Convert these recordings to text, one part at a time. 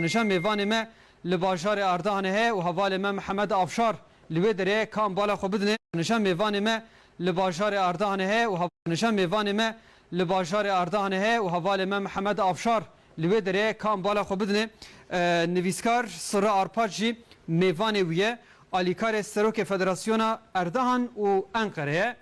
Nişan mêvanê me li bajarê Ardahanê heye û hevalê me Mihemed Afşar li wê derê kam bala xwe bidine. Nişan mêvanê me li bajarê Ardahanê heye û nişan mêvanê me li bajarê Ardahanê heye û hevalê me Mihemed Afşar li wê derê kam bala xwe bidine. Nivîskar Sıra Arpac jî mêvanê wî ye alîkarê Serokê Federasyona Erdahan û Enqereyê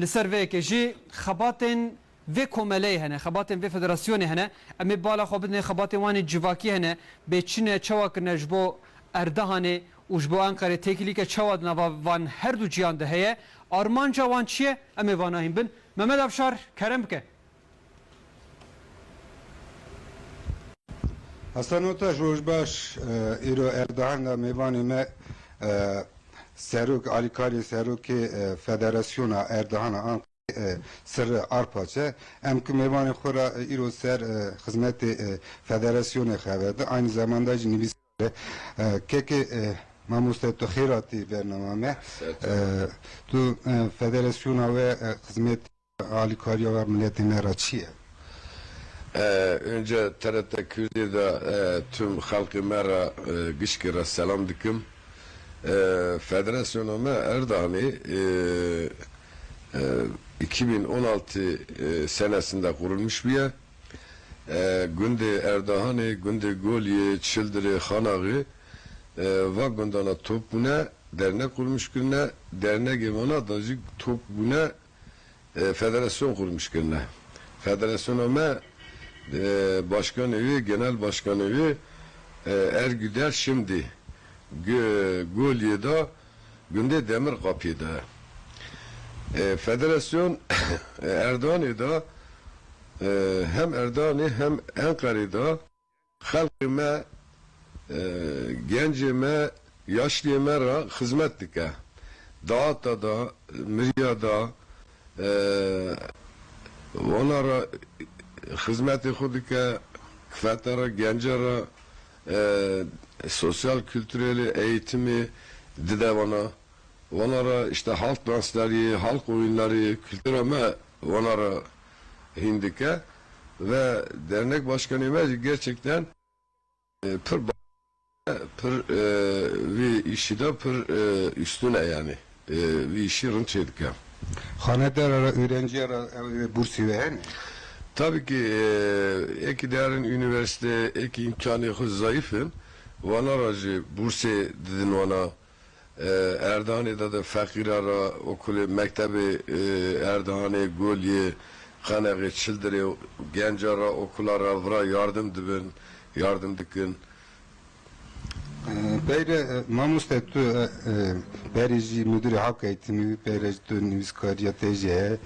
li ser vê yekê jî xebatên vê komeleyê hene xebatên vê federasyonê hene. Em ê bala xwe bidin xebatên wanê civakî hene bê Çînê çawa kirine ji bo Erdehanê û ji bo Enqerê têkilîke çawa nava van her du ciyan de heye. Armanca wan çi ye em ê vana hîn bin. Mehmet Afşar kerem bike. Hasanota Jojbaş îro Erdoğan'la mêvanê me e, Serok Alîkarê Serokê e, Federasyona Erdoğan'a an mêvanê xwe ra e, îro ser e, xizmetê e, federasyonê xevede aynı zamanda jî nivîs e, kekê e, Mamoste tu xêratî bernama me e, tu e, federasyona ve e, xizmet alîkariya ve milletê me ra çi ye? Ee, önce TRT Kürdi'de e, tüm halkı mera e, gışkıra selam dikim. E, Federasyonuma Erdoğan'ı e, e, 2016 e, senesinde kurulmuş bir yer. E, Günde Erdoğan'ı, Günde Golye, Çıldırı, Hanağı e, ve Gündana Topbune dernek kurmuş gününe, dernek evana dacık Topbune e, federasyon kurmuş gününe. Federasyonuma e, başkan evi, genel başkan evi e, Ergüder şimdi Gö, Gölye'de Günde Demir Kapı'da e, federasyon e, Erdoğan'da e, hem Erdoğan'ı hem Ankara'da halkıma e, gencime yaşlıyıma ra hizmet dike. Dağıtta da Mirya'da e, onlara hizmeti xudike kvetara gencara e, sosyal kültüreli eğitimi didevana onlara işte halk dansları, halk oyunları, kültüreme onlara hindike ve dernek başkanı gerçekten e, pır pır e, vi işi de pır e, üstüne yani e, vi işi rınç edike. Xanedar ara öğrenci ara e, bursi ve? Tabii ki e, eki değerin üniversite eki imkanı zayıfın. Vana burse dedin ona e, Erdoğan'da da fakir ara okulu mektebi e, Erdoğan'ı Gölye Kanağı Çıldırı genç ara okullara vra yardım dibin yardım dikin. Beyre mamuste tu beriji müdürü hak eğitimi beyre tu nivskariya tece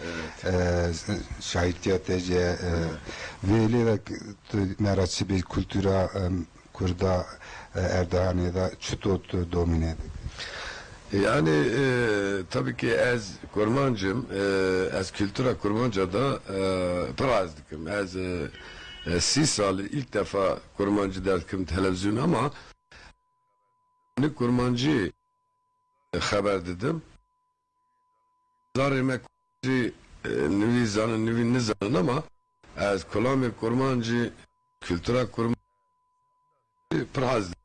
şahitya tece veli de tu meraçı bir kültüra kurda Erdoğan'da çutot domine Yani e, tabii ki ez kurmancım, e, ez kültüra kurmanca da e, biraz dikim. Ez e, e, ilk defa kurmancı derkim televizyon ama ne kurmancı e, haber dedim. Zarime kurmancı e, nevi zanı nevi nizanın ama ez kulami kurmancı kültüra kurmancı Razi.